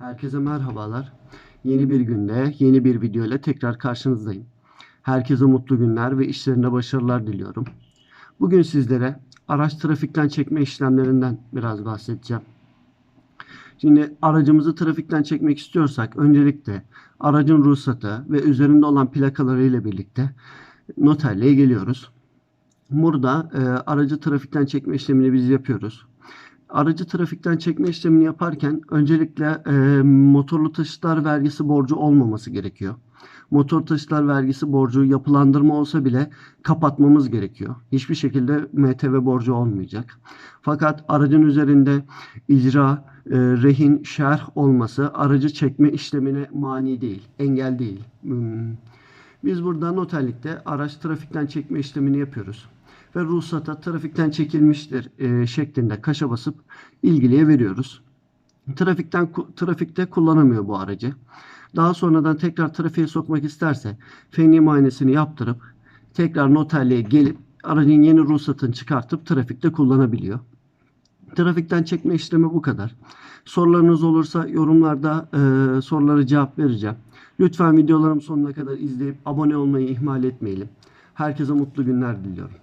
Herkese merhabalar. Yeni bir günde, yeni bir video ile tekrar karşınızdayım. Herkese mutlu günler ve işlerinde başarılar diliyorum. Bugün sizlere araç trafikten çekme işlemlerinden biraz bahsedeceğim. Şimdi aracımızı trafikten çekmek istiyorsak öncelikle aracın ruhsatı ve üzerinde olan plakaları ile birlikte noterliğe geliyoruz. Burada e, aracı trafikten çekme işlemini biz yapıyoruz. Aracı trafikten çekme işlemini yaparken öncelikle e, motorlu taşıtlar vergisi borcu olmaması gerekiyor. Motor taşıtlar vergisi borcu yapılandırma olsa bile kapatmamız gerekiyor. Hiçbir şekilde MTV borcu olmayacak. Fakat aracın üzerinde icra, e, rehin, şerh olması aracı çekme işlemine mani değil, engel değil. Hmm. Biz burada noterlikte araç trafikten çekme işlemini yapıyoruz ve ruhsata trafikten çekilmiştir e, şeklinde kaşa basıp ilgiliye veriyoruz. Trafikten trafikte kullanamıyor bu aracı. Daha sonradan tekrar trafiğe sokmak isterse feni muayenesini yaptırıp tekrar noterliğe gelip aracın yeni ruhsatını çıkartıp trafikte kullanabiliyor. Trafikten çekme işlemi bu kadar. Sorularınız olursa yorumlarda e, sorulara cevap vereceğim. Lütfen videolarım sonuna kadar izleyip abone olmayı ihmal etmeyelim. Herkese mutlu günler diliyorum.